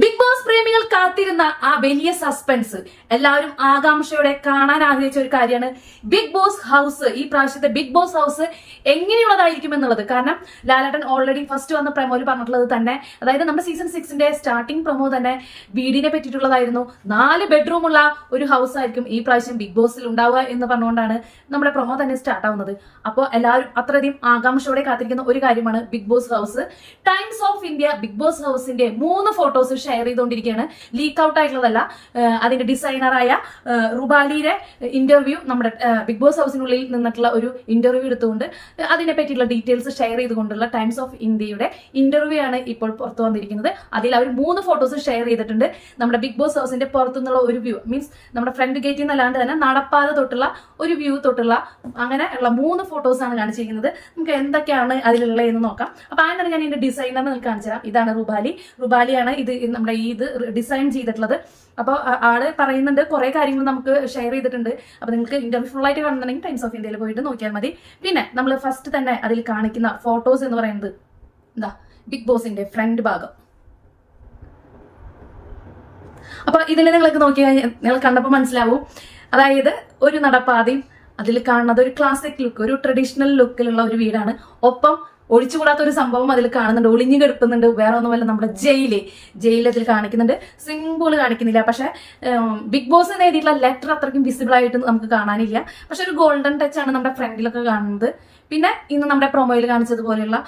Big boss പ്രേമികൾ കാത്തിരുന്ന ആ വലിയ സസ്പെൻസ് എല്ലാവരും ആകാംക്ഷയോടെ കാണാൻ ആഗ്രഹിച്ച ഒരു കാര്യമാണ് ബിഗ് ബോസ് ഹൗസ് ഈ പ്രാവശ്യത്തെ ബിഗ് ബോസ് ഹൗസ് എങ്ങനെയുള്ളതായിരിക്കും എന്നുള്ളത്. കാരണം ലാലേട്ടൻ ഓൾറെഡി ഫസ്റ്റ് വന്ന പ്രമോയിൽ പറഞ്ഞിട്ടുള്ളത് തന്നെ. അതായത് നമ്മുടെ സീസൺ സിക്സിന്റെ സ്റ്റാർട്ടിംഗ് പ്രമോ തന്നെ വീടിനെ പറ്റിയിട്ടുള്ളതായിരുന്നു. നാല് ബെഡ്റൂം ഉള്ള ഒരു ഹൗസ് ആയിരിക്കും ഈ പ്രാവശ്യം ബിഗ് ബോസിൽ ഉണ്ടാവുക എന്ന് പറഞ്ഞുകൊണ്ടാണ് നമ്മുടെ പ്രമോ തന്നെ സ്റ്റാർട്ട് ആവുന്നത്. അപ്പോൾ എല്ലാവരും അത്രയധികം ആകാംക്ഷയോടെ കാത്തിരിക്കുന്ന ഒരു കാര്യമാണ് Bigg Boss house Times of India Bigg Boss ഹൗസിന്റെ മൂന്ന് ഫോട്ടോസ് ഷെയർ ചെയ്തുകൊണ്ടിരിക്കുകയാണ്. ലീക്ക് ഔട്ട് ആയിട്ടുള്ളതല്ല അതിന്റെ ഡിസൈനറായ റുബാലിയുടെ ഇന്റർവ്യൂ നമ്മുടെ ബിഗ് ബോസ് ഹൗസിനുള്ളിൽ നിന്നിട്ടുള്ള ഒരു ഇന്റർവ്യൂ എടുത്തുകൊണ്ട് അതിനെ പറ്റിയുള്ള ഡീറ്റെയിൽസ് ഷെയർ ചെയ്തുകൊണ്ടുള്ള ടൈംസ് ഓഫ് ഇന്ത്യയുടെ ഇന്റർവ്യൂ ആണ് ഇപ്പോൾ പുറത്തു വന്നിരിക്കുന്നത്. അതിൽ അവർ മൂന്ന് ഫോട്ടോസ് ഷെയർ ചെയ്തിട്ടുണ്ട് നമ്മുടെ ബിഗ് ബോസ് ഹൗസിന്റെ പുറത്തുനിന്നുള്ള ഒരു വ്യൂ മീൻസ് നമ്മുടെ ഫ്രണ്ട് ഗേറ്റിൽ നിന്നല്ലാണ്ട് തന്നെ നടപ്പാത തൊട്ടുള്ള ഒരു വ്യൂ തൊട്ടുള്ള അങ്ങനെ ഉള്ള മൂന്ന് ഫോട്ടോസ് ആണ് കാണിച്ചിരിക്കുന്നത് നമുക്ക് എന്തൊക്കെയാണ് അതിലുള്ളത് എന്ന് നോക്കാം. അപ്പൊ ആദ്യം ഞാൻ ഇതിന്റെ ഡിസൈനർ നിങ്ങൾക്ക് കാണിച്ചു ഇതാണ് റുബാലി. റുബാലിയാണ് ഇത് നമ്മുടെ ഈ ഇത് ഡിസൈൻ ചെയ്തിട്ടുള്ളത്. അപ്പോൾ ആൾ പറയുന്നുണ്ട് കുറെ കാര്യങ്ങൾ നമുക്ക് ഷെയർ ചെയ്തിട്ടുണ്ട്. അപ്പൊ നിങ്ങൾക്ക് ഇന്റർവ്യൂ ഫുൾ ആയിട്ട് കാണുന്നുണ്ടെങ്കിൽ ടൈംസ് ഓഫ് ഇന്ത്യയിൽ പോയിട്ട് നോക്കിയാൽ മതി. പിന്നെ നമ്മൾ ഫസ്റ്റ് തന്നെ അതിൽ കാണിക്കുന്ന ഫോട്ടോസ് എന്ന് പറയുന്നത് എന്താ? ബിഗ് ബോസിന്റെ ഫ്രണ്ട് ഭാഗം. അപ്പൊ ഇതിൽ നിങ്ങൾക്ക് നോക്കിയാൽ നിങ്ങൾ കണ്ടപ്പോൾ മനസ്സിലാവും. അതായത് ഒരു നടപ്പാതയും അതിൽ കാണുന്നത് ഒരു ക്ലാസിക് ലുക്ക് ഒരു ട്രഡീഷണൽ ലുക്കിലുള്ള ഒരു വീടാണ്. ഒപ്പം ഒഴിച്ചുകൂടാത്ത ഒരു സംഭവം അതിൽ കാണുന്നുണ്ട്. ഒളിഞ്ഞു കിടക്കുന്നുണ്ട്. വേറെ ഒന്നുമല്ല നമ്മുടെ ജയിൽ. ജയിൽ അതിൽ കാണിക്കുന്നുണ്ട്. സിമ്പിൾ കാണിക്കുന്നില്ല. പക്ഷെ ബിഗ് ബോസ് എഴുതിയിട്ടുള്ള ലെറ്റർ അത്രയ്ക്കും വിസിബിൾ ആയിട്ട് നമുക്ക് കാണാനില്ല. പക്ഷെ ഒരു ഗോൾഡൻ ടച്ച് ആണ് നമ്മുടെ ഫ്രണ്ടിലൊക്കെ കാണുന്നത്. പിന്നെ ഇന്ന് നമ്മുടെ പ്രൊമോയിൽ കാണിച്ചതുപോലെയുള്ള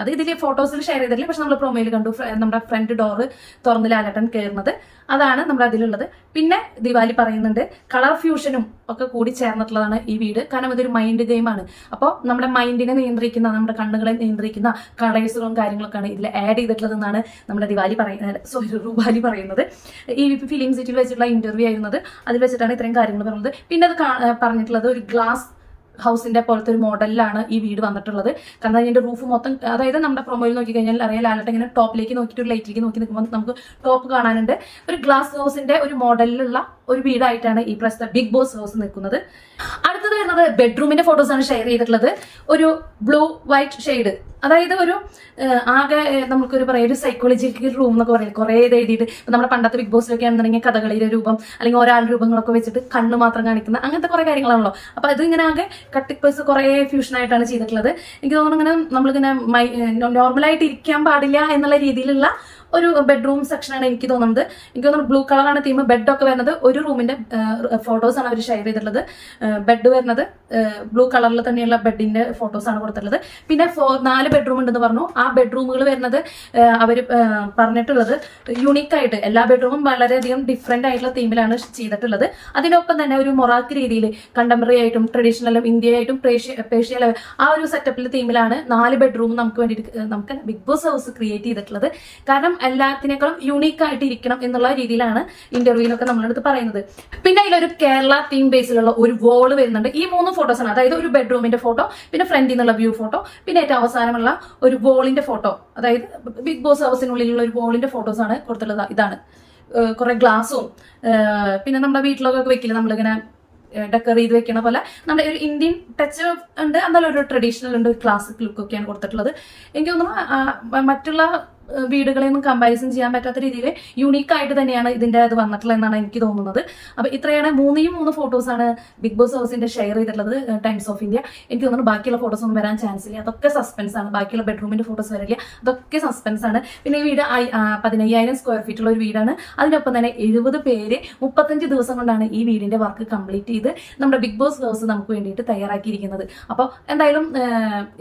അത് ഇതിൽ ഫോട്ടോസിൽ ഷെയർ ചെയ്തിട്ടില്ല പക്ഷെ നമ്മൾ പ്രൊമോയിൽ കണ്ടു നമ്മുടെ ഫ്രണ്ട് ഡോറ് തുറന്ന് ലാലട്ടൻ കയറുന്നത് അതാണ് നമ്മുടെ അതിലുള്ളത്. പിന്നെ ദിവാലി പറയുന്നുണ്ട് കളർ ഫ്യൂഷനും ഒക്കെ കൂടി ചേർന്നിട്ടുള്ളതാണ് ഈ വീട്. കാരണം ഇതൊരു മൈൻഡ് ഗെയിമാണ് അപ്പോൾ നമ്മുടെ മൈൻഡിനെ നിയന്ത്രിക്കുന്ന നമ്മുടെ കണ്ണുകളെ നിയന്ത്രിക്കുന്ന കളേഴ്സുകളും കാര്യങ്ങളൊക്കെയാണ് ഇതിൽ ആഡ് ചെയ്തിട്ടുള്ളതെന്നാണ് നമ്മുടെ ദിവാലി പറയുന്നത് സോറി റുബാലി പറയുന്നത്. ഈ ഫിലിം സിറ്റിയിൽ വെച്ചിട്ടുള്ള ഇന്റർവ്യൂ ആയിരുന്നത്. അതിൽ വെച്ചിട്ടാണ് ഇത്രയും കാര്യങ്ങൾ പറഞ്ഞത്. പിന്നെ അത് പറഞ്ഞിട്ടുള്ളത് ഒരു ഗ്ലാസ് ഹൗസിന്റെ പോലത്തെ ഒരു മോഡലിലാണ് ഈ വീട് വന്നിട്ടുള്ളത്. കാരണം അതിന്റെ റൂഫ് മൊത്തം അതായത് നമ്മുടെ പ്രൊമോയിൽ നോക്കി കഴിഞ്ഞാൽ അറിയാം ലാലട്ട് ഇങ്ങനെ ടോപ്പിലേക്ക് നോക്കിയിട്ട് ലൈറ്റിലേക്ക് നോക്കി നിൽക്കുമ്പോൾ നമുക്ക് ടോപ്പ് കാണാനുണ്ട്. ഒരു ഗ്ലാസ് ഹൗസിന്റെ ഒരു മോഡലിലുള്ള ഒരു വീടായിട്ടാണ് ഈ പ്രസ്ത ബിഗ് ബോസ് ഹൗസ് നിൽക്കുന്നത്. അടുത്തത് വരുന്നത് ബെഡ്റൂമിന്റെ ഫോട്ടോസ് ആണ് ഷെയർ ചെയ്തിട്ടുള്ളത്. ഒരു ബ്ലൂ വൈറ്റ് ഷെയ്ഡ് അതായത് ഒരു ആകെ നമുക്കൊരു പറയാം ഒരു സൈക്കോളജിക്കൽ റൂം എന്നൊക്കെ പറയാം. കുറേ ഇത് എഴുതിയിട്ട് നമ്മുടെ പണ്ടത്തെ ബിഗ് ബോസിലൊക്കെ ആണെന്നുണ്ടെങ്കിൽ കഥകളിയുടെ രൂപം അല്ലെങ്കിൽ ഒരാൾ രൂപങ്ങളൊക്കെ വെച്ചിട്ട് കണ്ണ് മാത്രം കാണിക്കുന്ന അങ്ങനത്തെ കുറേ കാര്യങ്ങളാണല്ലോ. അപ്പോൾ അത് ഇങ്ങനെ ആകെ കട്ടിപ്പേഴ്സ് കുറേ ഫ്യൂഷൻ ആയിട്ടാണ് ചെയ്തിട്ടുള്ളത്. എനിക്ക് തോന്നുന്നു ഇങ്ങനെ നമ്മളിങ്ങനെ നോർമലായിട്ട് ഇരിക്കാൻ പാടില്ല എന്നുള്ള രീതിയിലുള്ള ഒരു ബെഡ്റൂം സെക്ഷനാണ് എനിക്ക് തോന്നുന്നത്. എനിക്ക് തോന്നുന്നു ബ്ലൂ കളറാണ് തീം ബെഡൊക്കെ വരുന്നത് ഒരു റൂമിന്റെ ഫോട്ടോസ് ആണ് അവർ ഷെയർ ചെയ്തിട്ടുള്ളത്. ബെഡ് വരുന്നത് ബ്ലൂ കളറിൽ തന്നെയുള്ള ഫോട്ടോസ് ആണ് കൊടുത്തിട്ടുള്ളത്. പിന്നെ നാല് ബെഡ്റൂം ഉണ്ടെന്ന് പറഞ്ഞു. ആ ബെഡ്റൂമുകൾ വരുന്നത് അവർ പറഞ്ഞിട്ടുള്ളത് യുണീക്ക് ആയിട്ട് എല്ലാ ബെഡ്റൂമും വളരെയധികം ഡിഫറെന്റ് ആയിട്ടുള്ള തീമിലാണ് ചെയ്തിട്ടുള്ളത്. അതിനൊപ്പം തന്നെ ഒരു മൊറാക്ക് രീതിയിൽ കണ്ടംപററി ആയിട്ടും ട്രഡീഷണലും ഇന്ത്യ ആയിട്ടും പേഷ്യ പേഷ്യ ആ ഒരു സെറ്റപ്പിൽ തീമിലാണ് നാല് ബെഡ്റൂം നമുക്ക് വേണ്ടിയിട്ട് നമുക്ക് ബിഗ് ബോസ് ഹൗസ് ക്രിയേറ്റ് ചെയ്തിട്ടുള്ളത്. കാരണം എല്ലാത്തിനേക്കാളും യുണീക്ക് ആയിട്ട് ഇരിക്കണം എന്നുള്ള രീതിയിലാണ് ഇന്റർവ്യൂവിലൊക്കെ നമ്മളടുത്ത് പറയുന്നത്. പിന്നെ അതിലൊരു കേരള തീം ബേസിലുള്ള ഒരു വോൾ വരുന്നുണ്ട്. ഈ മൂന്ന് ഫോട്ടോസ് ആണ്. അതായത് ഒരു ബെഡ്റൂമിന്റെ ഫോട്ടോ പിന്നെ ഫ്രണ്ടിൽ നിന്നുള്ള വ്യൂ ഫോട്ടോ പിന്നെ ഏറ്റവും അവസാനമുള്ള ഒരു വോളിന്റെ ഫോട്ടോ അതായത് ബിഗ് ബോസ് ഹൗസിനുള്ളിലുള്ള ഒരു വോളിന്റെ ഫോട്ടോസ് ആണ് കൊടുത്തിട്ടുള്ളത്. ഇതാണ്. കുറെ ഗ്ലാസും പിന്നെ നമ്മുടെ വീട്ടിലൊക്കെ വെക്കില്ല? നമ്മളിങ്ങനെ ഡെക്കർ ചെയ്ത് വെക്കണ പോലെ. നമ്മുടെ ഒരു ഇന്ത്യൻ ടച്ച് ഉണ്ട്. എന്നാലും ഒരു ട്രഡീഷണൽ ഉണ്ട്. ഒരു ക്ലാസിക് ലുക്കൊക്കെയാണ് കൊടുത്തിട്ടുള്ളത്. എനിക്ക് തോന്നുന്നു മറ്റുള്ള ആ, വീടുകളെ കമ്പാരിസൺ ചെയ്യാൻ പറ്റാത്ത രീതിയിൽ യുണീക്ക് ആയിട്ട് തന്നെയാണ് ഇതിന്റെ അത് വന്നിട്ടുള്ളത് എന്നാണ് എനിക്ക് തോന്നുന്നത്. അപ്പൊ ഇത്രയാണ് മൂന്നേയും മൂന്ന് ഫോട്ടോസാണ് ബിഗ് ബോസ് ഹൗസിന്റെ ഷെയർ ചെയ്തിട്ടുള്ളത് ടൈംസ് ഓഫ് ഇന്ത്യ എനിക്ക് തോന്നുന്നു ബാക്കിയുള്ള ഫോട്ടോസ് ഒന്നും വരാൻ ചാൻസ് ഇല്ല. അതൊക്കെ സസ്പെൻസ് ആണ്. ബാക്കിയുള്ള ബെഡ്റൂമിന്റെ ഫോട്ടോസ് വരില്ല. അതൊക്കെ സസ്പെൻസ് ആണ്. പിന്നെ ഈ വീട് പതിനയ്യായിരം സ്ക്വയർ ഫീറ്റ് ഉള്ള ഒരു വീടാണ്. അതിനൊപ്പം തന്നെ എഴുപത് പേര് മുപ്പത്തഞ്ച് ദിവസം കൊണ്ടാണ് ഈ വീടിന്റെ വർക്ക് കംപ്ലീറ്റ് ചെയ്ത് നമ്മുടെ ബിഗ് ബോസ് ഹൗസ് നമുക്ക് വേണ്ടിയിട്ട് തയ്യാറാക്കിയിരിക്കുന്നത്. അപ്പോൾ എന്തായാലും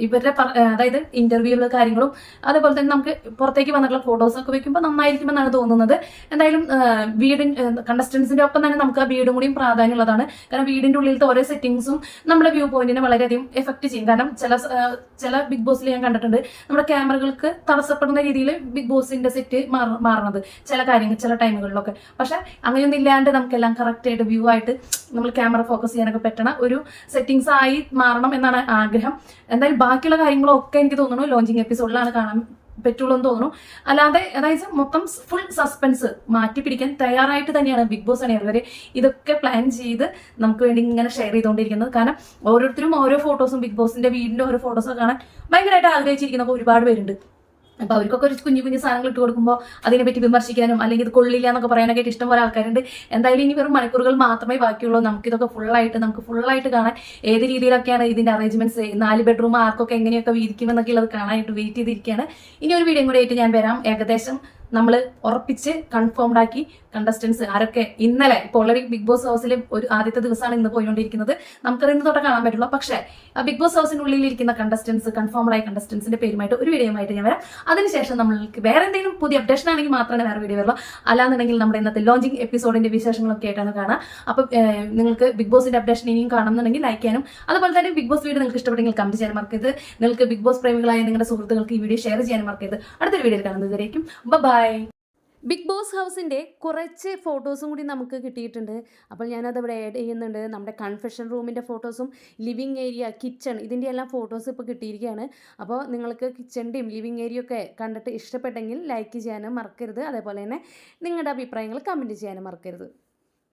ഇവരുടെ അതായത് ഇന്റർവ്യൂള്ള കാര്യങ്ങളും അതേപോലെ തന്നെ നമുക്ക് പുറത്തേക്ക് വന്നിട്ടുള്ള ഫോട്ടോസ് ഒക്കെ വെക്കുമ്പോൾ നന്നായിരിക്കുമെന്നാണ് തോന്നുന്നത്. എന്തായാലും വീടിൻ കണ്ടസ്റ്റൻസിന്റെ ഒപ്പം തന്നെ നമുക്ക് ആ വീടും കൂടിയും പ്രാധാന്യമുള്ളതാണ് കാരണം വീടിന്റെ ഉള്ളിലത്തെ ഓരോ സെറ്റിംഗ്സും നമ്മുടെ വ്യൂ പോയിന്റിനെ വളരെയധികം എഫക്ട് ചെയ്യും. കാരണം ചില ചില ബിഗ് ബോസിൽ ഞാൻ കണ്ടിട്ടുണ്ട്. നമ്മുടെ ക്യാമറകൾക്ക് തടസ്സപ്പെടുന്ന രീതിയിൽ ബിഗ് ബോസിന്റെ സെറ്റ് മാറുന്നത് ചില കാര്യങ്ങൾ ചില ടൈമുകളിലൊക്കെ പക്ഷെ അങ്ങനെയൊന്നും ഇല്ലാണ്ട് നമുക്കെല്ലാം കറക്റ്റ് ആയിട്ട് വ്യൂ ആയിട്ട് നമ്മൾ ക്യാമറ ഫോക്കസ് ചെയ്യാനൊക്കെ പറ്റണ ഒരു സെറ്റിംഗ്സ് ആയി മാറണം എന്നാണ് ആഗ്രഹം. എന്തായാലും ബാക്കിയുള്ള കാര്യങ്ങളൊക്കെ എനിക്ക് തോന്നുന്നു ലോഞ്ചിങ് എപ്പിസോഡിലാണ് കാണാൻ പറ്റുള്ളൂ എന്ന് തോന്നുന്നു. അല്ലാതെ അതായത് മൊത്തം ഫുൾ സസ്പെൻസ് മാറ്റി പിടിക്കാൻ തയ്യാറായിട്ട് തന്നെയാണ് ബിഗ് ബോസ് ആണ് ഇവർ ഇതൊക്കെ പ്ലാൻ ചെയ്ത് നമുക്ക് വേണ്ടി ഇങ്ങനെ ഷെയർ ചെയ്തുകൊണ്ടിരിക്കുന്നത്. കാരണം ഓരോരുത്തരും ഓരോ ഫോട്ടോസും ബിഗ് ബോസിന്റെ വീടിന്റെ ഓരോ ഫോട്ടോസും കാണാൻ ഭയങ്കരമായിട്ട് ആഗ്രഹിച്ചിരിക്കുന്ന ഒരുപാട് പേരുണ്ട്. അപ്പോൾ അവർക്കൊക്കെ ഒരു കുഞ്ഞു കുഞ്ഞു സാധനങ്ങൾ ഇട്ട് കൊടുക്കുമ്പോൾ അതിനെപ്പറ്റി വിമർശിക്കാനും അല്ലെങ്കിൽ ഇത് കൊള്ളില്ല എന്നൊക്കെ പറയാനൊക്കെ ഇഷ്ടം പോലെ ആൾക്കാരുണ്ട്. എന്തായാലും ഇനി വെറും മണിക്കൂറുകൾ മാത്രമേ ബാക്കിയുള്ളൂ. നമുക്ക് ഇതൊക്കെ ഫുള്ളായിട്ട് നമുക്ക് ഫുള്ളായിട്ട് കാണാൻ ഏത് രീതിയിലൊക്കെയാണ് ഇതിന്റെ അറേഞ്ച്മെന്റ്സ് നാല് ബെഡ്റൂം ആർക്കൊക്കെ എങ്ങനെയൊക്കെ വീതിക്കുമെന്നൊക്കെ ഉള്ളത് കാണാനായിട്ട് വെയിറ്റ് ചെയ്തിരിക്കുകയാണ്. ഇനി ഒരു വീഡിയോ കൂടി ആയിട്ട് ഞാൻ വരാം. ഏകദേശം നമ്മൾ ഉറപ്പിച്ച് കൺഫേംഡ് ആക്കി കണ്ടസ്റ്റൻസ് ആരൊക്കെ ഇന്നലെ ഇപ്പോൾ ഓൾറെഡി ബിഗ് ബോസ് ഹൗസിൽ ഒരു ആദ്യത്തെ ദിവസമാണ് ഇന്ന് പോയിക്കൊണ്ടിരിക്കുന്നത്. നമുക്കത് ഇന്ന് തൊട്ട് കാണാൻ പറ്റുള്ളൂ. പക്ഷേ ബിഗ് ബോസ് ഹൗസിനുള്ളിൽ ഇരിക്കുന്ന കണ്ടസ്റ്റൻസ് കൺഫേംഡ് ആയ കണ്ടസ്റ്റൻസിന്റെ പേരുമായിട്ട് ഒരു വീഡിയോയുമായിട്ട് ഞാൻ വരാം. അതിനുശേഷം നമ്മൾക്ക് വേറെ എന്തെങ്കിലും പുതിയ അപ്ഡേഷൻ ആണെങ്കിൽ മാത്രമേ വേറെ വീഡിയോ വരുള്ളൂ. അല്ലാന്നുണ്ടെങ്കിൽ നമ്മുടെ ഇന്നത്തെ ലോഞ്ചിങ് എപ്പിസോഡിന്റെ വിശേഷങ്ങളൊക്കെ ആയിട്ടാണ് കാണാം. അപ്പം നിങ്ങൾക്ക് ബിഗ് ബോസിന്റെ അപ്ഡേഷൻ ഇനിയും കാണുന്നുണ്ടെങ്കിൽ ലൈക്ക് ചെയ്യാനും അതുപോലെ തന്നെ ബിഗ് ബോസ് വീഡിയോ നിങ്ങൾക്ക് ഇഷ്ടപ്പെട്ടെങ്കിൽ കമന്റ് ചെയ്യാൻ മറക്കരുത്. നിങ്ങൾക്ക് ബിഗ് ബോസ് പ്രേമികളായ നിങ്ങളുടെ സുഹൃത്തുക്കൾക്ക് ഈ വീഡിയോ ഷെയർ ചെയ്യാനും മറക്കരുത്. അടുത്തൊരു വീഡിയോയിൽ കാണുന്നതായിരിക്കും ബൈ ബിഗ് ബോസ് ഹൗസിന്റെ കുറച്ച് ഫോട്ടോസും കൂടി നമുക്ക് കിട്ടിയിട്ടുണ്ട്. അപ്പോൾ ഞാനത് ഇവിടെ ആഡ് ചെയ്യുന്നുണ്ട്. നമ്മുടെ കൺഫെഷൻ റൂമിന്റെ ഫോട്ടോസും ലിവിങ് ഏരിയ കിച്ചൺ ഇതിന്റെ എല്ലാം ഫോട്ടോസ് ഇപ്പോൾ കിട്ടിയിരിക്കുകയാണ്. അപ്പോൾ നിങ്ങൾക്ക് കിച്ചണിന്റെയും ലിവിങ് ഏരിയ ഒക്കെ കണ്ടിട്ട് ഇഷ്ടപ്പെട്ടെങ്കിൽ ലൈക്ക് ചെയ്യാനും മറക്കരുത്. അതേപോലെ തന്നെ നിങ്ങളുടെ അഭിപ്രായങ്ങൾ കമന്റ് ചെയ്യാനും മറക്കരുത്.